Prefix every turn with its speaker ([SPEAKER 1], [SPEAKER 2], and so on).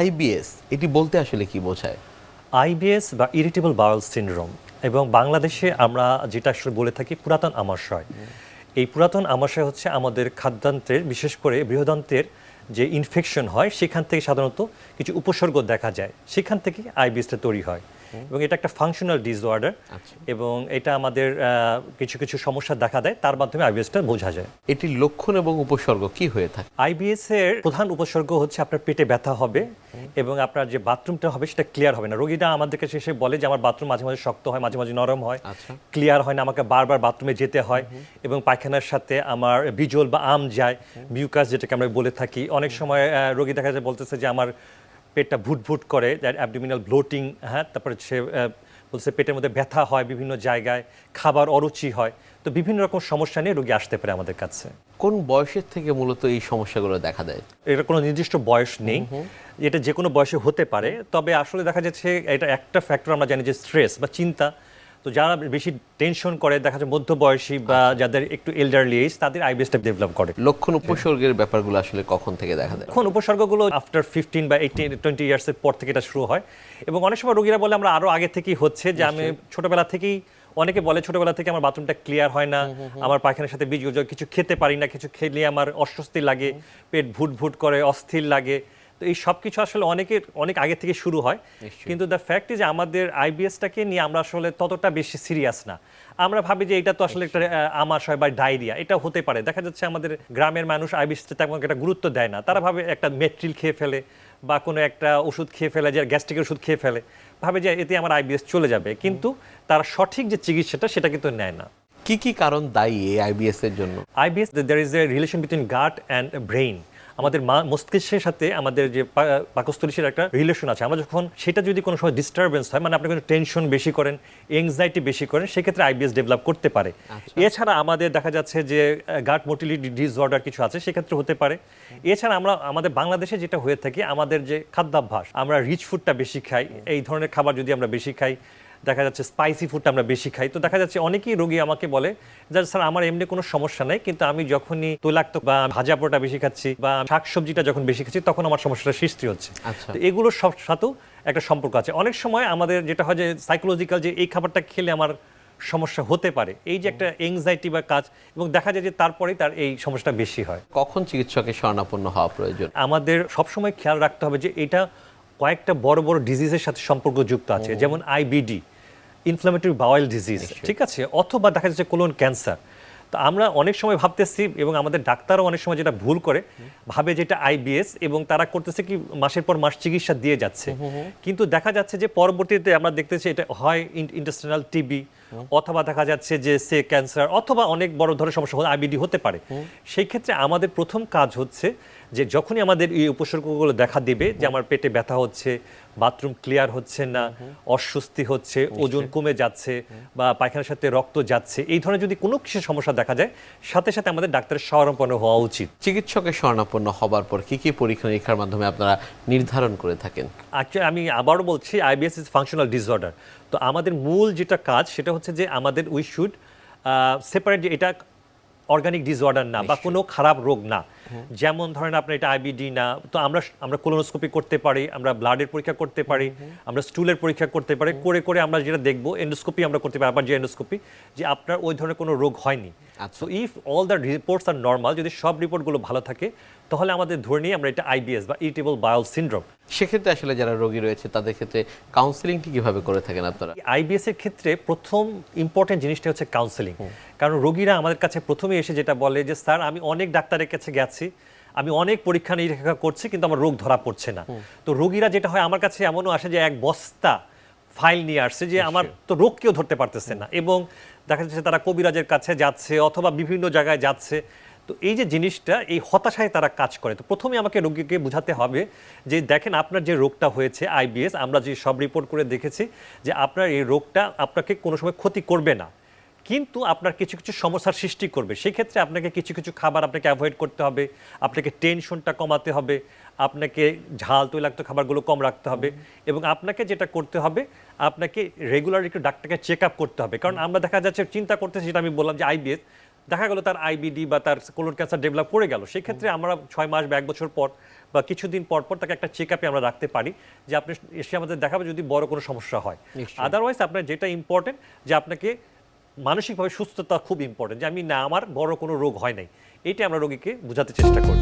[SPEAKER 1] IBS, এটি বলতে আসলে কি বোঝায়?
[SPEAKER 2] আইবিএস বা ইরিটেবল বাউল সিনড্রোম এবং বাংলাদেশে আমরা যেটা আসলে বলে থাকি পুরাতন আমাশয়। এই পুরাতন আমাশয় হচ্ছে আমাদের খাদ্যান্তের, বিশেষ করে বৃহদান্তের যে ইনফেকশন হয়, সেখান থেকে সাধারণত কিছু উপসর্গ দেখা যায়। সেখান থেকে আইবিএসটা তৈরি হয়। এবং এটা একটা ফাংশনাল ডিসঅর্ডার
[SPEAKER 1] আচ্ছা।
[SPEAKER 2] এবং এটা আমাদের কিছু কিছু সমস্যা দেখা দেয় তার মাধ্যমে আইবিএসটা বোঝা যায়।
[SPEAKER 1] এটির লক্ষণ এবং উপসর্গ কি হয়ে থাকে?
[SPEAKER 2] আইবিএস এর প্রধান উপসর্গ হচ্ছে আপনার পেটে ব্যথা হবে এবং আপনার যে বাথরুমটা হবে সেটা ক্লিয়ার হবে না। রোগীরা আমাদের কাছে এসে বলে যে আমার বাথরুম মাঝে মাঝে শক্ত হয় মাঝে মাঝে নরম হয়
[SPEAKER 1] আচ্ছা।
[SPEAKER 2] ক্লিয়ার হয় না আমাকে বারবার বাথরুমে যেতে হয় এবং পায়খানার সাথে আমার বিজল বা আম যায় মিউকাস যেটাকে আমরা বলে থাকি। অনেক সময় রোগী দেখা যায় বলতেছে যে আমার পেটটা ভুটভুট করে করে অ্যাবডোমিনাল ব্লোটিং হ্যাঁ তারপরে সে বলছে পেটের মধ্যে ব্যথা হয় বিভিন্ন জায়গায় খাবার অরুচি হয়। তো বিভিন্ন রকম সমস্যা নিয়ে রোগী আসতে পারে আমাদের কাছে।
[SPEAKER 1] কোন বয়সের থেকে মূলত এই সমস্যাগুলো দেখা দেয়?
[SPEAKER 2] এটা কোনো নির্দিষ্ট বয়স নেই। এটা যে কোনো বয়সে হতে পারে তবে আসলে দেখা যাচ্ছে এটা একটা ফ্যাক্টর আমরা জানি যে স্ট্রেস বা চিন্তা। তো যারা বেশি টেনশন করে দেখা যায় মধ্যবয়সী বা যাদের একটু এল্ডারলি এজ তাদের আইবিএসটা ডেভেলপ করে।
[SPEAKER 1] লক্ষণ উপসর্গের ব্যাপারগুলো আসলে কখন থেকে দেখা দেয়?
[SPEAKER 2] এখন উপসর্গগুলো আফটার ফিফটিন বা এইটিন টোয়েন্টি ইয়ার্সের পর থেকে এটা শুরু হয়। এবং অনেক সময় রোগীরা বলে আমরা আরও আগে থেকেই হচ্ছে যে আমি ছোটবেলা থেকেই অনেকে বলে ছোটবেলা থেকে আমার বাথরুমটা ক্লিয়ার হয় না। আমার পায়খানার সাথে বীজ কিছু খেতে পারি না। কিছু খেলে আমার অস্বস্তি লাগে। পেট ভুট ভুট করে অস্থির লাগে। তো এই সব কিছু আসলে অনেকের অনেক আগে থেকে শুরু হয়। কিন্তু দ্য ফ্যাক্ট যে আমাদের আইবিএসটাকে নিয়ে আমরা আসলে ততটা বেশি সিরিয়াস না। আমরা ভাবি যে এটা তো আসলে একটা আমাশয় বা ডায়রিয়া এটা হতে পারে। দেখা যাচ্ছে আমাদের গ্রামের মানুষ আইবিএসটা তেমন একটা গুরুত্ব দেয় না। তারা ভাবে একটা মেট্রিল খেয়ে ফেলে বা কোনো একটা ওষুধ খেয়ে ফেলে যে গ্যাস্ট্রিকের ওষুধ খেয়ে ফেলে। ভাবে যে এতে আমার আইবিএস চলে যাবে। কিন্তু তারা সঠিক যে চিকিৎসাটা সেটা কিন্তু নেয় না।
[SPEAKER 1] কি কি কারণ দায়ী এই আইবিএস এর জন্য?
[SPEAKER 2] IBS there is a relation between gut and brain আমাদের মা- মস্তিষ্কের সাথে আমাদের যে পাকস্থলীর একটা রিলেশন আছে আমরা যখন সেটা যদি কোনো সময় ডিস্টারবেন্স হয় মানে আপনি কোনো টেনশন বেশি করেন এংজাইটি বেশি করেন সেক্ষেত্রে আইবিএস ডেভেলপ করতে পারে। এছাড়া আমাদের দেখা যাচ্ছে যে গাট মোটিলিটি ডিসঅর্ডার কিছু আছে সেক্ষেত্রে হতে পারে। এছাড়া আমরা আমাদের বাংলাদেশে যেটা হয়ে থাকে আমাদের যে খাদ্যাভ্যাস আমরা রিচ ফুডটা বেশি খাই এই ধরনের খাবার যদি আমরা বেশি খাই দেখা যাচ্ছে স্পাইসি ফুডটা আমরা বেশি খাই। তো দেখা যাচ্ছে অনেকেই রোগী আমাকে বলে যে স্যার আমার এমনি কোনো সমস্যা নেই কিন্তু আমি যখনই তৈলাক্ত বা ভাজা পোড়াটা বেশি খাচ্ছি বা শাকসবজিটা যখন বেশি খাচ্ছি তখন আমার সমস্যাটা সৃষ্টি হচ্ছে।
[SPEAKER 1] আচ্ছা।
[SPEAKER 2] তো এগুলোর সব সাথেও একটা সম্পর্ক আছে। অনেক সময় আমাদের যেটা হয় যে সাইকোলজিক্যাল যে এই খাবারটা খেলে আমার সমস্যা হতে পারে এই যে একটা এংজাইটি বা কাজ এবং দেখা যায় যে তারপরেই তার এই সমস্যাটা বেশি হয়।
[SPEAKER 1] কখন চিকিৎসকের শরণাপন্ন হওয়া প্রয়োজন?
[SPEAKER 2] আমাদের সবসময় খেয়াল রাখতে হবে যে এটা কয়েকটা বড় বড় ডিজিজের সাথে সম্পর্কযুক্ত আছে যেমন আইবিডি ইনফ্লামেটরি বাওয়াল ডিজিজ ঠিক আছে? অথবা দেখা যাচ্ছে কোলন ক্যান্সার তো আমরা অনেক সময় ভাবতেছি এবং আমাদের ডাক্তারও অনেক সময় যেটা ভুল করে ভাবে যেটা আইবিএস এবং তারা করতেছে কি মাসের পর মাস চিকিৎসা দিয়ে যাচ্ছে। কিন্তু দেখা যাচ্ছে যে পরবর্তীতে আমরা দেখতেছি এটা হয় ইন্টাস্টিনাল টিবি অথবা দেখা যাচ্ছে যে সে ক্যান্সার অথবা অনেক বড় ধরনের সমস্যা হলে আইবিডি হতে পারে। সেই ক্ষেত্রে আমাদের প্রথম কাজ হচ্ছে যে যখনই আমাদের এই উপসর্গগুলো দেখা দেবে যে আমার পেটে ব্যথা হচ্ছে বাথরুম ক্লিয়ার হচ্ছে না অস্বস্তি হচ্ছে ওজন কমে যাচ্ছে বা পায়খানার সাথে রক্ত যাচ্ছে এই ধরনের যদি কোনো কিছু সমস্যা দেখা যায় সাথে সাথে আমাদের ডাক্তারের শরণাপন্ন হওয়া উচিত।
[SPEAKER 1] চিকিৎসকের শরণাপন্ন হবার পর কি কি পরীক্ষা নিরীক্ষার মাধ্যমে আপনারা নির্ধারণ করে থাকেন?
[SPEAKER 2] আমি আবারও বলছি আইবিএস ইজ ফাংশনাল ডিসঅর্ডার তো আমাদের মূল যেটা কাজ সেটা হচ্ছে যে আমাদের উই শুড সেপারেট যে এটা অর্গানিক ডিসঅর্ডার না বা কোনো খারাপ রোগ না। যেমন ধরেন আপনার এটা আইবিডি না তো আমরা আমরা কোলোনোস্কোপি করতে পারি আমরা ব্লাডের পরীক্ষা করতে পারি আমরা স্টুলের পরীক্ষা করতে পারি করে করে আমরা যেটা দেখব এন্ডোস্কোপি আমরা করতে পারি আবার যে এন্ডোস্কোপি যে আপনার ওই ধরনের কোনো রোগ হয়নি। So if all the reports are normal যদি সব রিপোর্টগুলো ভালো থাকে তাহলে আমাদের ধরে নিয়ে আমরা এটা আইবিএস বা ইরিটেবল বায়োল সিনড্রোম
[SPEAKER 1] সেক্ষেত্রে আসলে যারা রোগী রয়েছে তাদের ক্ষেত্রে কাউন্সিলিংটি কীভাবে করে থাকেন আপনারা?
[SPEAKER 2] আইবিএস এর ক্ষেত্রে প্রথম ইম্পর্টেন্ট জিনিসটা হচ্ছে কাউন্সেলিং কারণ রোগীরা আমাদের কাছে প্রথমে এসে যেটা বলে যে স্যার আমি অনেক ডাক্তারের কাছে গেছি আমি অনেক পরীক্ষা নিরীক্ষা করছি কিন্তু আমার রোগ ধরা পড়ছে না। তো রোগীরা যেটা হয় আমার কাছে এমনও আসে যে এক বস্তা ফাইল নিয়ে আসছে যে আমার তো রোগ কেউ ধরতে পারতেছে না। এবং দেখা যাচ্ছে তারা কবিরাজের কাছে যাচ্ছে অথবা বিভিন্ন জায়গায় যাচ্ছে। তো এই যে জিনিসটা, এই হতাশায় তারা কাজ করে। তো প্রথমে আমাকে রোগীকে বোঝাতে হবে যে, দেখেন আপনার যে রোগটা হয়েছে আইবিএস আমরা যে সব রিপোর্ট করে দেখেছি যে, আপনার এই রোগটা আপনাকে কোনো সময় ক্ষতি করবে না। কিন্তু আপনার কিছু কিছু সমস্যার সৃষ্টি করবে। সেক্ষেত্রে আপনাকে কিছু কিছু খাবার আপনাকে অ্যাভয়েড করতে হবে, আপনাকে টেনশনটা কমাতে হবে, আপনাকে ঝাল তৈলাক্ত খাবারগুলো কম রাখতে হবে এবং আপনাকে যেটা করতে হবে, আপনাকে রেগুলার একটু ডাক্তারকে চেক আপ করতে হবে। কারণ আমরা দেখা যাচ্ছে, চিন্তা করতেছি, যেটা আমি বললাম যে আইবিএস দেখা গেল তার আইবিডি বা তার কোলন ক্যান্সার ডেভেলপ করে গেল। সেক্ষেত্রে আমরা ছয় মাস বা এক বছর পর বা কিছুদিন পর পর তাকে একটা চেক আপে আমরা রাখতে পারি যে আপনি এসে আমাদের দেখাবে যদি বড় কোনো সমস্যা হয়। আদারওয়াইজ আপনার যেটা ইম্পর্টেন্ট যে আপনাকে মানসিকভাবে সুস্থতা খুব ইম্পর্টেন্ট যে আমি না আমার বড় কোনো রোগ হয় নাই। এইটা আমরা রোগীকে বোঝাতে চেষ্টা করি।